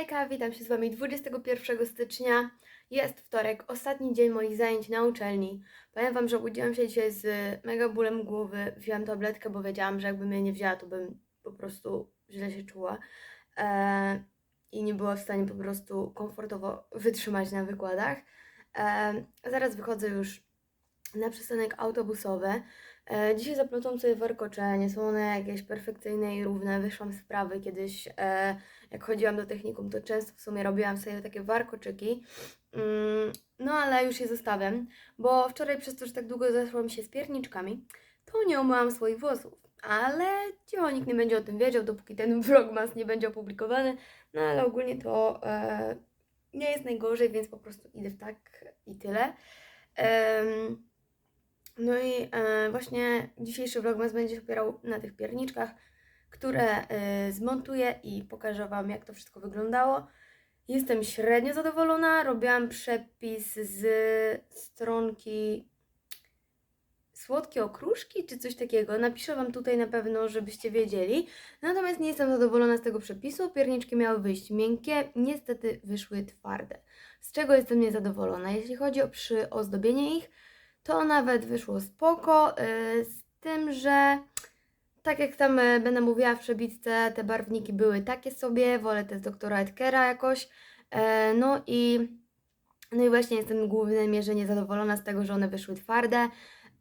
Hejka, witam się z Wami 21 stycznia. Jest wtorek, ostatni dzień moich zajęć na uczelni. Powiem Wam, że obudziłam się dzisiaj z mega bólem głowy. Wziąłam tabletkę, bo wiedziałam, że jakbym jej nie wzięła, to bym po prostu źle się czuła. E, I nie była w stanie po prostu komfortowo wytrzymać na wykładach. E, zaraz wychodzę już na przystanek autobusowy. E, dzisiaj zaplątam sobie warkocze, nie są one jakieś perfekcyjne i równe. Wyszłam z prawy kiedyś, e, jak chodziłam do technikum, to często w sumie robiłam sobie takie warkoczyki. Mm, no ale już je zostawiam, bo wczoraj przez to, że tak długo zeszłam się z pierniczkami, to nie umyłam swoich włosów. Ale cicho, nikt nie będzie o tym wiedział, dopóki ten vlogmas nie będzie opublikowany. No ale ogólnie to e, nie jest najgorzej, więc po prostu idę w tak i tyle. No i e, właśnie dzisiejszy vlogmas będzie się opierał na tych pierniczkach, które e, zmontuję i pokażę Wam, jak to wszystko wyglądało. Jestem średnio zadowolona. Robiłam przepis z stronki Słodkie okruszki czy coś takiego. Napiszę Wam tutaj na pewno, żebyście wiedzieli. Natomiast nie jestem zadowolona z tego przepisu. Pierniczki miały wyjść miękkie, niestety wyszły twarde. Z czego jestem niezadowolona? Jeśli chodzi o przyozdobienie ich, to nawet wyszło spoko, yy, z tym, że tak jak tam e, będę mówiła w przebitce, te barwniki były takie sobie, wolę te z doktora Edkera jakoś, E, no i no i właśnie jestem w głównej mierze niezadowolona z tego, że one wyszły twarde,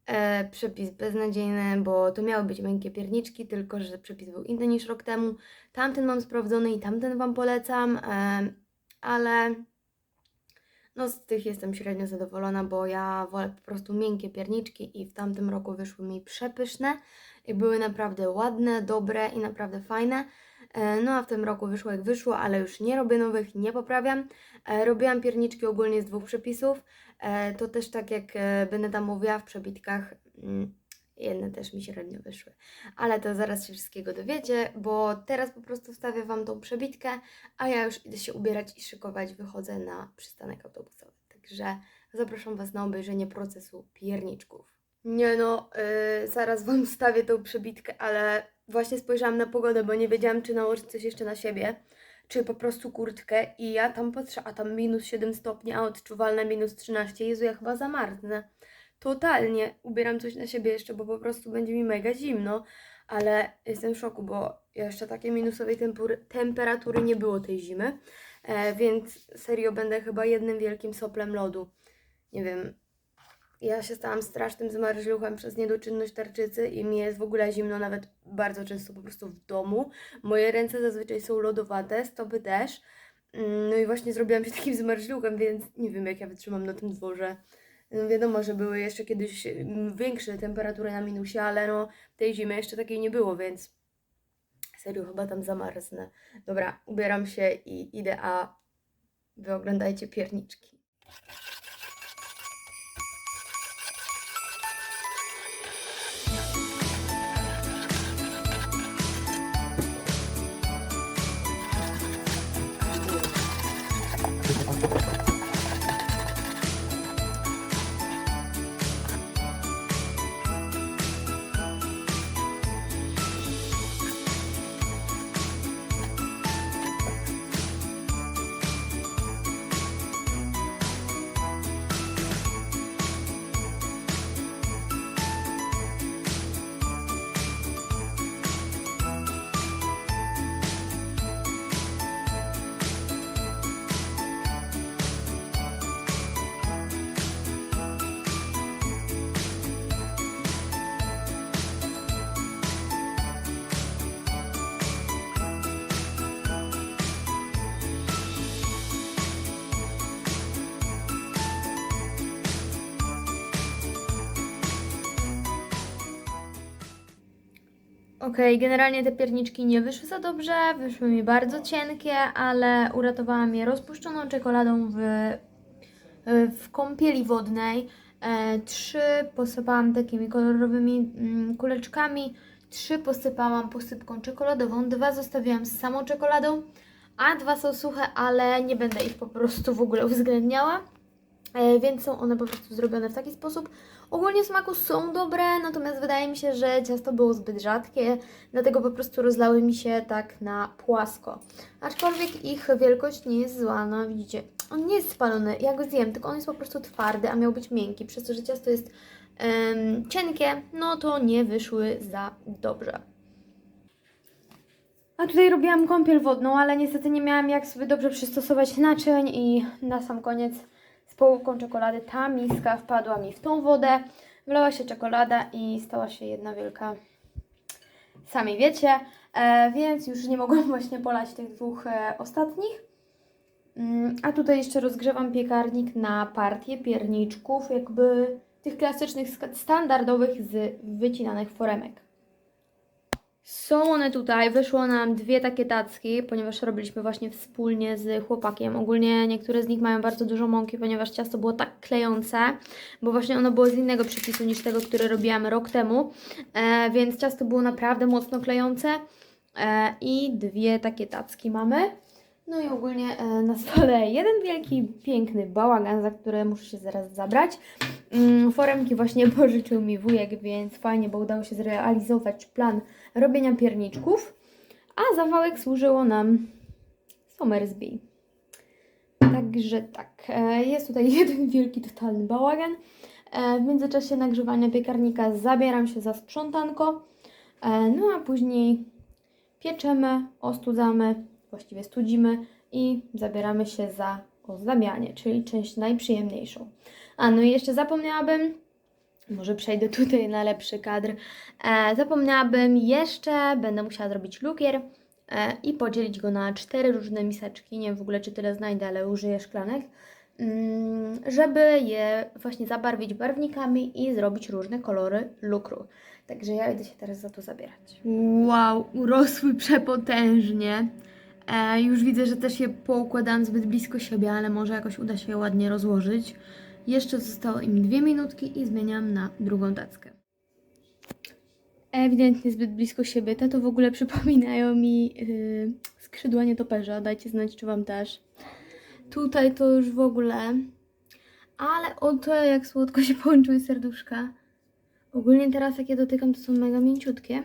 E, przepis beznadziejny, bo to miały być miękkie pierniczki, tylko że przepis był inny niż rok temu, tamten mam sprawdzony i tamten Wam polecam, ale no z tych jestem średnio zadowolona, bo ja wolę po prostu miękkie pierniczki i w tamtym roku wyszły mi przepyszne i były naprawdę ładne, dobre i naprawdę fajne. E, No a w tym roku wyszło jak wyszło, ale już nie robię nowych, nie poprawiam. E, Robiłam pierniczki ogólnie z dwóch przepisów. E, To też tak jak będę tam mówiła w przebitkach, mm, jedne też mi średnio wyszły. Ale to zaraz się wszystkiego dowiecie, bo teraz po prostu wstawię Wam tą przebitkę, a ja już idę się ubierać i szykować, wychodzę na przystanek autobusowy. Także zapraszam Was na obejrzenie procesu pierniczków. Nie no, yy, zaraz Wam wstawię tą przebitkę, ale właśnie spojrzałam na pogodę, bo nie wiedziałam, czy nałożyć coś jeszcze na siebie, czy po prostu kurtkę i ja tam patrzę, a tam minus 7 stopni, a odczuwalne minus 13. Jezu, ja chyba zamarznę. Totalnie ubieram coś na siebie jeszcze, bo po prostu będzie mi mega zimno, ale jestem w szoku, bo jeszcze takiej minusowej temperatury nie było tej zimy, e, więc serio będę chyba jednym wielkim soplem lodu. Nie wiem, ja się stałam strasznym zmarzluchem przez niedoczynność tarczycy i mi jest w ogóle zimno nawet bardzo często po prostu w domu. Moje ręce zazwyczaj są lodowate, stopy też. Mm, No i właśnie zrobiłam się takim zmarzluchem, więc nie wiem jak ja wytrzymam na tym dworze. No wiadomo, że były jeszcze kiedyś mm, większe temperatury na minusie, ale no tej zimy jeszcze takiej nie było, więc serio chyba tam zamarznę. Dobra, ubieram się i idę, a wy oglądajcie pierniczki. Okej, generalnie te pierniczki nie wyszły za dobrze, wyszły mi bardzo cienkie, ale uratowałam je rozpuszczoną czekoladą w, w kąpieli wodnej. E, trzy posypałam takimi kolorowymi mm, kuleczkami, trzy posypałam posypką czekoladową, dwa zostawiłam z samą czekoladą, a dwa są suche, ale nie będę ich po prostu w ogóle uwzględniała. E, więc są one po prostu zrobione w taki sposób. Ogólnie smaku są dobre, natomiast wydaje mi się, że ciasto było zbyt rzadkie, dlatego po prostu rozlały mi się tak na płasko. Aczkolwiek ich wielkość nie jest zła, no widzicie, on nie jest spalony, ja go zjem, tylko on jest po prostu twardy, a miał być miękki, przez to, że ciasto jest cienkie, no to nie wyszły za dobrze. A tutaj robiłam kąpiel wodną, ale niestety nie miałam jak sobie dobrze przystosować naczyń i na sam koniec połówką czekolady ta miska wpadła mi w tą wodę, wlała się czekolada i stała się jedna wielka, sami wiecie, e, więc już nie mogłam właśnie polać tych dwóch e, ostatnich. Mm, A tutaj jeszcze rozgrzewam piekarnik na partię pierniczków, jakby tych klasycznych, standardowych z wycinanych foremek. Są one tutaj, wyszło nam dwie takie tacki, ponieważ robiliśmy właśnie wspólnie z chłopakiem. Ogólnie niektóre z nich mają bardzo dużo mąki, ponieważ ciasto było tak klejące, bo właśnie ono było z innego przepisu niż tego, który robiłam rok temu, e, więc ciasto było naprawdę mocno klejące e, i dwie takie tacki mamy. No i ogólnie e, na stole jeden wielki, piękny bałagan, za który muszę się zaraz zabrać. Mm, Foremki właśnie pożyczył mi wujek, więc fajnie, bo udało się zrealizować plan robienia pierniczków. A zawałek służyło nam Somersby. Także tak, e, jest tutaj jeden wielki, totalny bałagan. E, W międzyczasie nagrzewania piekarnika zabieram się za sprzątanko. No a później pieczemy, ostudzamy, właściwie studzimy i zabieramy się za ozdabianie, czyli część najprzyjemniejszą. A no i jeszcze zapomniałabym, może przejdę tutaj na lepszy kadr, e, zapomniałabym jeszcze, będę musiała zrobić lukier e, i podzielić go na cztery różne miseczki, nie wiem w ogóle czy tyle znajdę, ale użyję szklanek, mm, żeby je właśnie zabarwić barwnikami i zrobić różne kolory lukru. Także ja idę się teraz za to zabierać. Wow, urosły przepotężnie. E, już widzę, że też je poukładałam zbyt blisko siebie, ale może jakoś uda się je ładnie rozłożyć. Jeszcze zostało im dwie minutki i zmieniam na drugą tackę. Ewidentnie zbyt blisko siebie. Te to w ogóle przypominają mi yy, skrzydła nietoperza. Dajcie znać, czy Wam też. Tutaj to już w ogóle. Ale oto jak słodko się połączyły serduszka. Ogólnie teraz jak je dotykam, to są mega mięciutkie.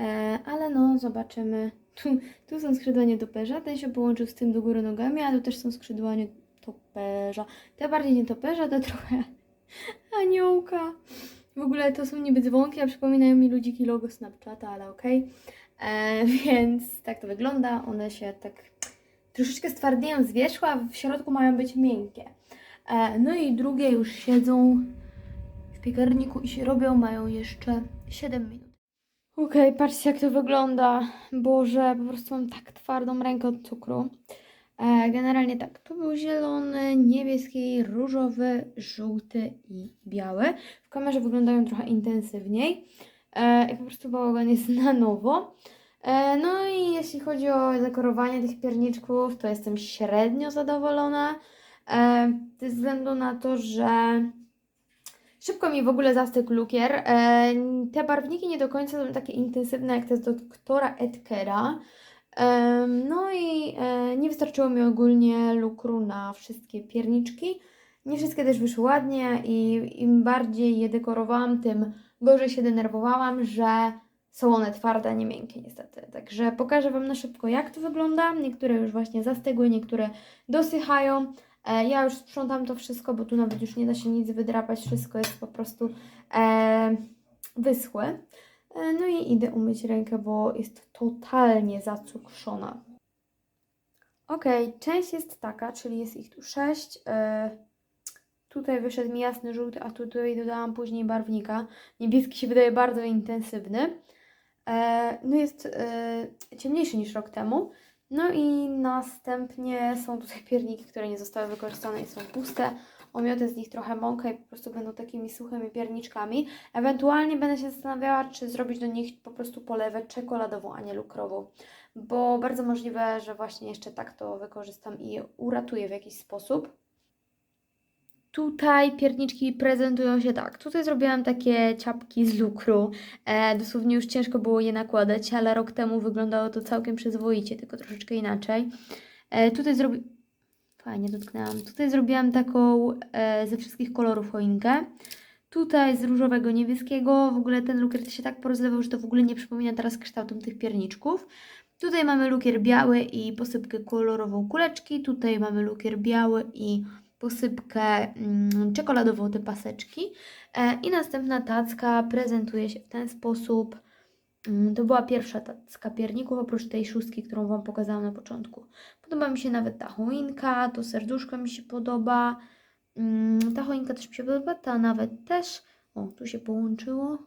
E, ale no, zobaczymy. Tu, tu są skrzydła nietoperza, ten się połączył z tym do góry nogami, a tu też są skrzydła nietoperza. Te bardziej nietoperza, te trochę aniołka. W ogóle to są niby dzwonki, a przypominają mi ludziki logo Snapchata, ale okej. E, Więc tak to wygląda. One się tak troszeczkę stwardnieją z wierzchu, a w środku mają być miękkie. E, No i drugie już siedzą w piekarniku i się robią, mają jeszcze 7 minut. Okej, patrzcie jak to wygląda. Boże, po prostu mam tak twardą rękę od cukru. E, generalnie tak, tu był zielony, niebieski, różowy, żółty i biały. W kamerze wyglądają trochę intensywniej. E, I po prostu bałagan jest na nowo. E, no i jeśli chodzi o dekorowanie tych pierniczków, to jestem średnio zadowolona. E, ze względu na to, że Szybko mi w ogóle zastygł lukier. E, te barwniki nie do końca są takie intensywne jak te z doktora Edkera. E, no i e, nie wystarczyło mi ogólnie lukru na wszystkie pierniczki. Nie wszystkie też wyszły ładnie i im bardziej je dekorowałam, tym gorzej się denerwowałam, że są one twarde, a nie miękkie niestety. Także pokażę Wam na szybko jak to wygląda. Niektóre już właśnie zastygły, niektóre dosychają. E, Ja już sprzątam to wszystko, bo tu nawet już nie da się nic wydrapać, wszystko jest po prostu e, wyschłe. E, no i idę umyć rękę, bo jest totalnie zacukrzona. Ok, część jest taka, czyli jest ich tu sześć. E, tutaj wyszedł mi jasny żółty, a tutaj dodałam później barwnika. Niebieski się wydaje bardzo intensywny. E, no jest e, ciemniejszy niż rok temu. No i następnie są tutaj pierniki, które nie zostały wykorzystane i są puste. Omiotę z nich trochę mąkę i po prostu będą takimi suchymi pierniczkami. Ewentualnie będę się zastanawiała, czy zrobić do nich po prostu polewę czekoladową, a nie lukrową. Bo bardzo możliwe, że właśnie jeszcze tak to wykorzystam i je uratuję w jakiś sposób. Tutaj pierniczki prezentują się tak. Tutaj zrobiłam takie ciapki z lukru. E, dosłownie już ciężko było je nakładać, ale rok temu wyglądało to całkiem przyzwoicie, tylko troszeczkę inaczej. E, tutaj zrobi... fajnie dotknęłam. Tutaj zrobiłam taką e, ze wszystkich kolorów choinkę. Tutaj z różowego, niebieskiego. W ogóle ten lukier się tak porozlewał, że to w ogóle nie przypomina teraz kształtem tych pierniczków. Tutaj mamy lukier biały i posypkę kolorową kuleczki. Tutaj mamy lukier biały i posypkę mm, czekoladową te paseczki. E, I następna tacka prezentuje się w ten sposób. Mm, To była pierwsza tacka pierników, oprócz tej szóstki, którą Wam pokazałam na początku. Podoba mi się nawet ta choinka, to serduszko mi się podoba. Mm, Ta choinka też mi się podoba, ta nawet też. O, tu się połączyło.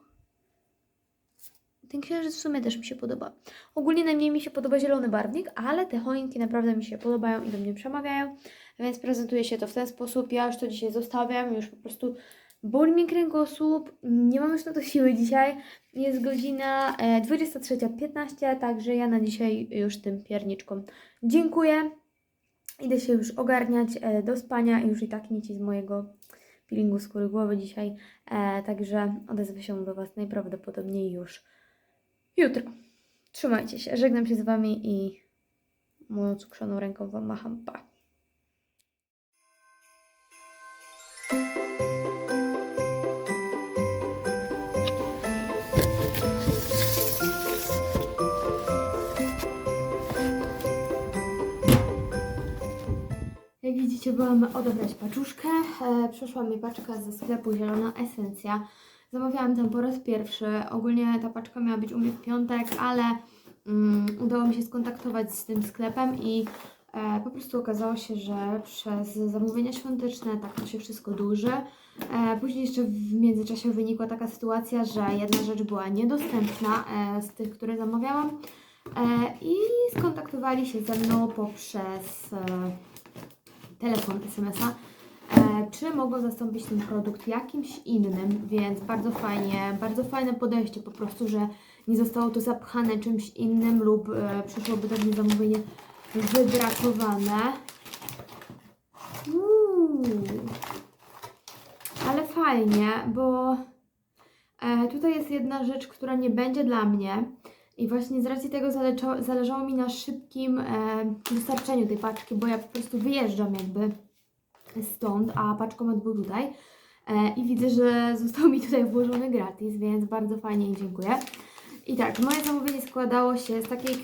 Ten księżyc w sumie też mi się podoba. Ogólnie najmniej mi się podoba zielony barwnik, ale te choinki naprawdę mi się podobają i do mnie przemawiają. Więc prezentuje się to w ten sposób. Ja już to dzisiaj zostawiam, już po prostu boli mnie kręgosłup. Nie mam już na to siły dzisiaj. Jest godzina e, 23.15, także ja na dzisiaj już tym pierniczkom dziękuję. Idę się już ogarniać e, do spania i już i tak nic z mojego peelingu skóry głowy dzisiaj. E, także odezwę się do Was najprawdopodobniej już jutro. Trzymajcie się. Żegnam się z Wami i moją cukrzoną ręką Wam macham. Pa. Jak widzicie, byłam odebrać paczuszkę. E, przyszła mi paczka ze sklepu Zielona Esencja. Zamawiałam tam po raz pierwszy. Ogólnie ta paczka miała być u mnie w piątek, ale mm, udało mi się skontaktować z tym sklepem i e, po prostu okazało się, że przez zamówienia świąteczne tak to się wszystko dłuży. E, później jeszcze w międzyczasie wynikła taka sytuacja, że jedna rzecz była niedostępna e, z tych, które zamawiałam e, i skontaktowali się ze mną poprzez e, telefon SMS-a, e, czy mogą zastąpić ten produkt jakimś innym, więc bardzo fajnie, bardzo fajne podejście po prostu, że nie zostało to zapchane czymś innym lub e, przyszłoby mnie zamówienie wybrakowane. Ale fajnie, bo e, tutaj jest jedna rzecz, która nie będzie dla mnie. I właśnie z racji tego zależało, mi na szybkim e, dostarczeniu tej paczki, bo ja po prostu wyjeżdżam jakby stąd, a paczkomat był tutaj. E, I widzę, że został mi tutaj włożony gratis, więc bardzo fajnie i dziękuję. I tak, moje zamówienie składało się z takiej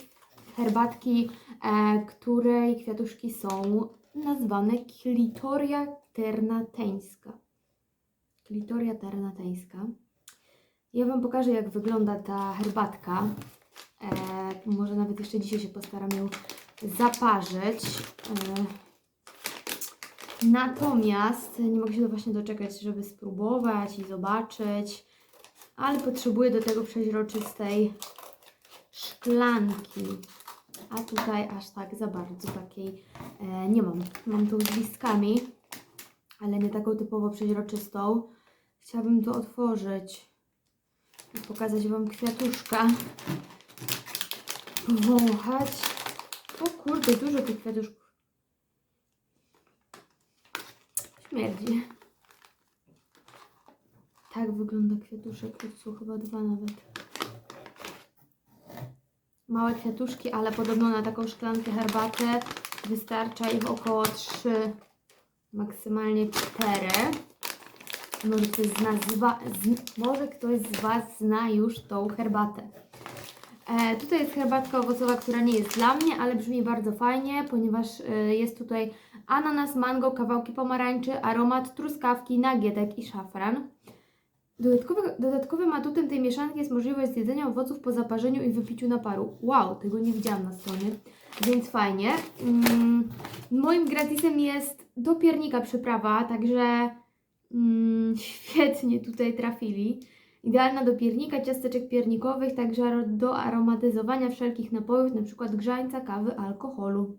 herbatki, e, której kwiatuszki są nazwane klitoria ternateńska. Klitoria ternateńska. Ja Wam pokażę, jak wygląda ta herbatka. E, może nawet jeszcze dzisiaj się postaram ją zaparzyć. E, natomiast nie mogę się to właśnie doczekać, żeby spróbować i zobaczyć. Ale potrzebuję do tego przeźroczystej szklanki. A tutaj aż tak za bardzo takiej e, nie mam. Mam tą z listkami, ale nie taką typowo przeźroczystą. Chciałabym to otworzyć i pokazać Wam kwiatuszka. Powąchać. O kurde, dużo tych kwiatuszków. Śmierdzi. Tak wygląda kwiatuszek. To są chyba dwa nawet. Małe kwiatuszki, ale podobno na taką szklankę herbaty wystarcza ich około 3, maksymalnie 4. Może ktoś z nas zwa, z, może ktoś z Was zna już tą herbatę. E, tutaj jest herbatka owocowa, która nie jest dla mnie, ale brzmi bardzo fajnie, ponieważ e, jest tutaj ananas, mango, kawałki pomarańczy, aromat truskawki, nagietek i szafran. Dodatkowy, dodatkowym atutem tej mieszanki jest możliwość zjedzenia owoców po zaparzeniu i wypiciu naparu. Wow, tego nie widziałam na stronie, więc fajnie. Mm, moim gratisem jest do piernika przyprawa, także mm, świetnie tutaj trafili. Idealna do piernika, ciasteczek piernikowych, także do aromatyzowania wszelkich napojów, np. grzańca, kawy, alkoholu.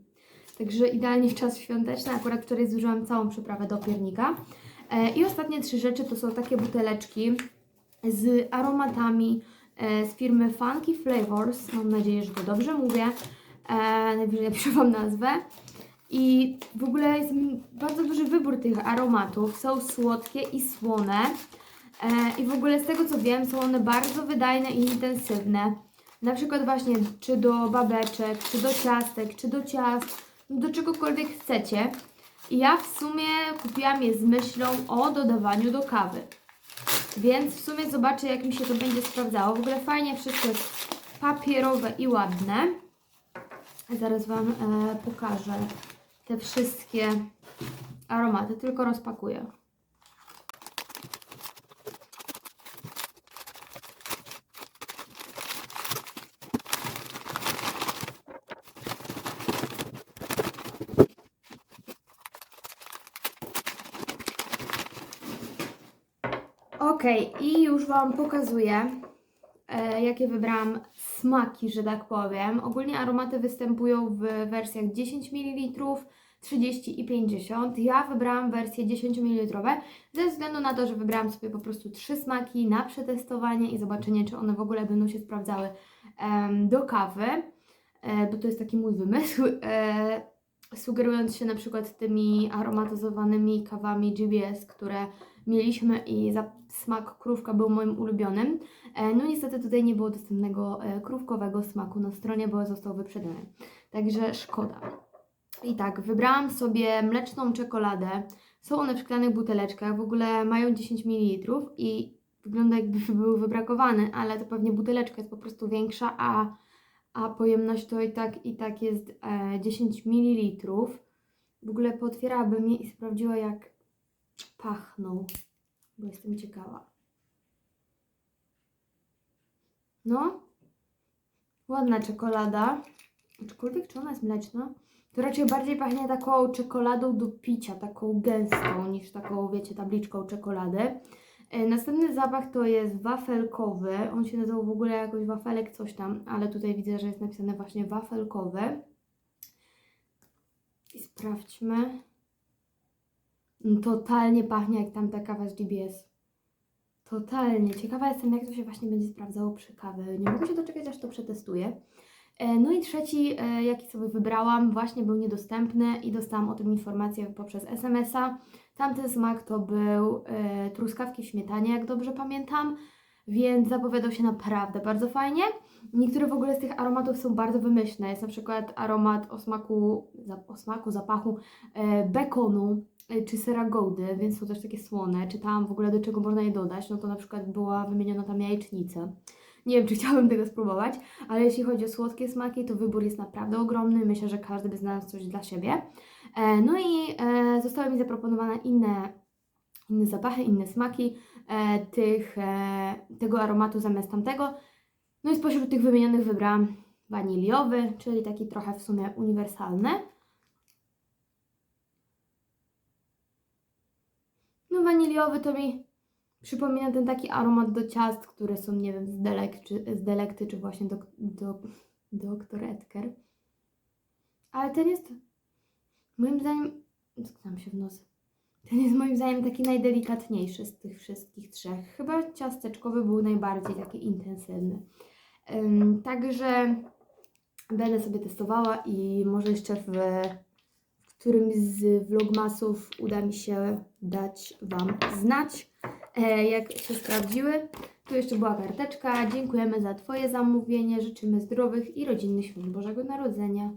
Także idealnie w czas świąteczny, akurat wczoraj zużyłam całą przyprawę do piernika. E, I ostatnie trzy rzeczy to są takie buteleczki z aromatami e, z firmy Funky Flavors. Mam nadzieję, że to dobrze mówię. E, najwyżej napiszę Wam nazwę. I w ogóle jest bardzo duży wybór tych aromatów. Są słodkie i słone. E, I w ogóle z tego co wiem, są one bardzo wydajne i intensywne. Na przykład właśnie czy do babeczek, czy do ciastek, czy do ciast, do czegokolwiek chcecie. I ja w sumie kupiłam je z myślą o dodawaniu do kawy. Więc w sumie zobaczę, jak mi się to będzie sprawdzało. W ogóle fajnie wszystko jest papierowe i ładne. Zaraz Wam e, pokażę te wszystkie aromaty, tylko rozpakuję. Ok, i już Wam pokazuję, e, jakie wybrałam smaki, że tak powiem. Ogólnie aromaty występują w wersjach 10 ml, 30 i 50. Ja wybrałam wersje 10 ml ze względu na to, że wybrałam sobie po prostu trzy smaki na przetestowanie i zobaczenie, czy one w ogóle będą się sprawdzały do kawy, e, bo to jest taki mój wymysł. E, sugerując się na przykład tymi aromatyzowanymi kawami GBS, które mieliśmy i za smak krówka był moim ulubionym. E, No niestety tutaj nie było dostępnego e, krówkowego smaku na stronie, bo został wyprzedany. Także szkoda. I tak, wybrałam sobie mleczną czekoladę. Są one w szklanych buteleczkach, w ogóle mają 10 ml i wygląda jakby były wybrakowane, ale to pewnie buteleczka jest po prostu większa, a, a pojemność to i tak i tak jest e, 10 ml. W ogóle pootwierałabym je i sprawdziła jak pachną, bo jestem ciekawa. No, ładna czekolada. Aczkolwiek, czy ona jest mleczna? To raczej bardziej pachnie taką czekoladą do picia, taką gęstą, niż taką, wiecie, tabliczką czekolady. E, Następny zapach to jest wafelkowy. On się nazywał w ogóle jakoś wafelek coś tam, ale tutaj widzę, że jest napisane właśnie wafelkowy. I sprawdźmy. Mm, Totalnie pachnie jak tamta kawa z GBS. Totalnie. Ciekawa jestem, jak to się właśnie będzie sprawdzało przy kawie. Nie mogę się doczekać, aż to przetestuję. E, No i trzeci, e, jaki sobie wybrałam, właśnie był niedostępny i dostałam o tym informację poprzez SMS-a. Tamten smak to był e, truskawki w śmietanie, jak dobrze pamiętam, więc zapowiadał się naprawdę bardzo fajnie. Niektóre w ogóle z tych aromatów są bardzo wymyślne. Jest na przykład aromat o smaku, o smaku zapachu bekonu czy sera gołdy, więc są też takie słone. Czytałam w ogóle do czego można je dodać, no to na przykład była wymieniona tam jajecznica. Nie wiem, czy chciałabym tego spróbować, ale jeśli chodzi o słodkie smaki, to wybór jest naprawdę ogromny. Myślę, że każdy by znalazł coś dla siebie. E, no i e, zostały mi zaproponowane inne, inne zapachy, inne smaki e, tych, tego aromatu zamiast tamtego. No i spośród tych wymienionych wybrałam waniliowy, czyli taki trochę w sumie uniwersalny. No waniliowy to mi przypomina ten taki aromat do ciast, które są, nie wiem, z, delek, czy, z delekty, czy właśnie do, do, doktor Edgar. Ale ten jest, moim zdaniem, sknam się w nos. Ten jest moim zdaniem taki najdelikatniejszy z tych wszystkich trzech. Chyba ciasteczkowy był najbardziej taki intensywny. Także będę sobie testowała i może jeszcze w, w którymś z vlogmasów uda mi się dać Wam znać, e, jak się sprawdziły. Tu jeszcze była karteczka. Dziękujemy za Twoje zamówienie. Życzymy zdrowych i rodzinnych świąt Bożego Narodzenia.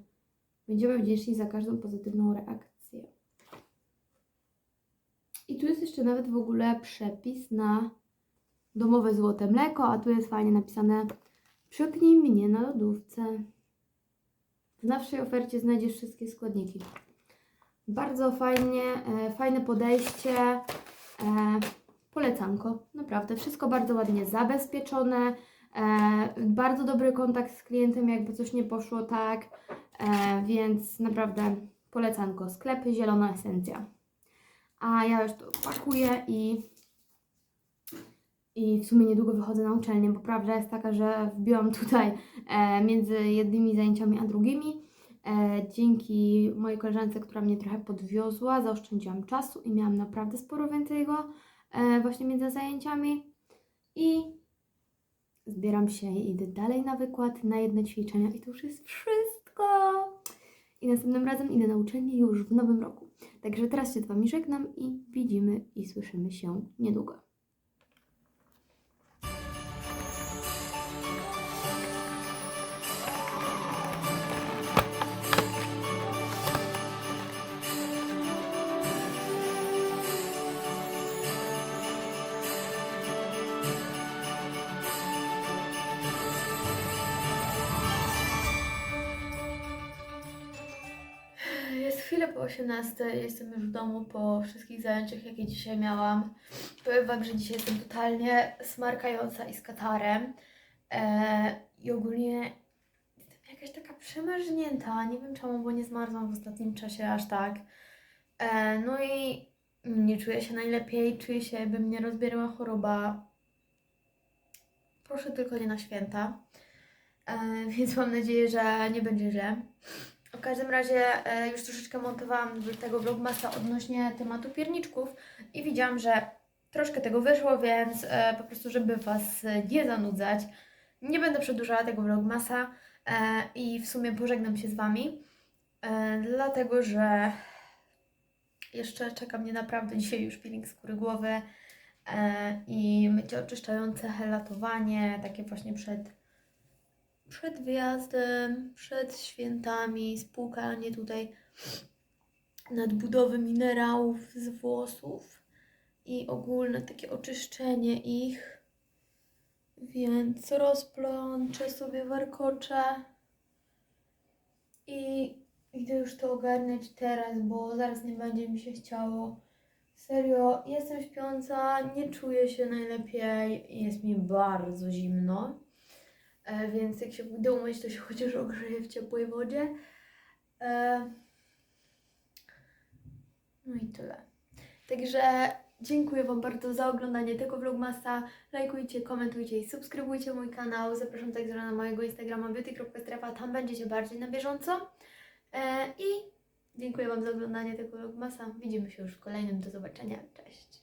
Będziemy wdzięczni za każdą pozytywną reakcję. I tu jest jeszcze nawet w ogóle przepis na domowe złote mleko, a tu jest fajnie napisane Przepnij mnie na lodówce. W naszej ofercie znajdziesz wszystkie składniki. Bardzo fajnie, e, fajne podejście. E, polecanko, naprawdę. Wszystko bardzo ładnie zabezpieczone. E, bardzo dobry kontakt z klientem, jakby coś nie poszło tak. Więc naprawdę polecanko. Sklep Zielona Esencja. A ja już to pakuję i, i w sumie niedługo wychodzę na uczelnię, bo prawda jest taka, że wbiłam tutaj między jednymi zajęciami a drugimi. E, dzięki mojej koleżance, która mnie trochę podwiozła, zaoszczędziłam czasu i miałam naprawdę sporo więcej go e, właśnie między zajęciami. I zbieram się i idę dalej na wykład, na jedne ćwiczenia i to już jest wszystko. I następnym razem idę na uczelnię już w nowym roku. Także teraz się z Wami żegnam i widzimy i słyszymy się niedługo. 18 jestem już w domu po wszystkich zajęciach, jakie dzisiaj miałam. Powiem Wam, że dzisiaj jestem totalnie smarkająca i z katarem. E, I ogólnie jestem jakaś taka przemarznięta. Nie wiem czemu, bo nie zmarzłam w ostatnim czasie aż tak. E, no i nie czuję się najlepiej. Czuję się, jakby mnie rozbierała choroba. Proszę tylko nie na święta. E, więc mam nadzieję, że nie będzie źle. W każdym razie e, już troszeczkę montowałam tego vlogmasa odnośnie tematu pierniczków i widziałam, że troszkę tego wyszło, więc e, po prostu, żeby Was e, nie zanudzać, nie będę przedłużała tego vlogmasa i w sumie pożegnam się z Wami, dlatego że jeszcze czeka mnie naprawdę dzisiaj już peeling skóry głowy i mycie oczyszczające, helatowanie, takie właśnie przed przed wyjazdem, przed świętami, spłukanie tutaj nadbudowy minerałów z włosów i ogólne takie oczyszczenie ich. Więc rozplączę sobie warkocze i idę już to ogarniać teraz, bo zaraz nie będzie mi się chciało. Serio, jestem śpiąca, nie czuję się najlepiej jest mi bardzo zimno. E, więc jak się pójdę umyć, to się chociaż ogrzeję w ciepłej wodzie. E, no i tyle. Także dziękuję Wam bardzo za oglądanie tego vlogmasa. Lajkujcie, komentujcie i subskrybujcie mój kanał. Zapraszam także na mojego Instagrama beauty.strefa, tam będziecie bardziej na bieżąco. E, I dziękuję Wam za oglądanie tego vlogmasa. Widzimy się już w kolejnym. Do zobaczenia. Cześć.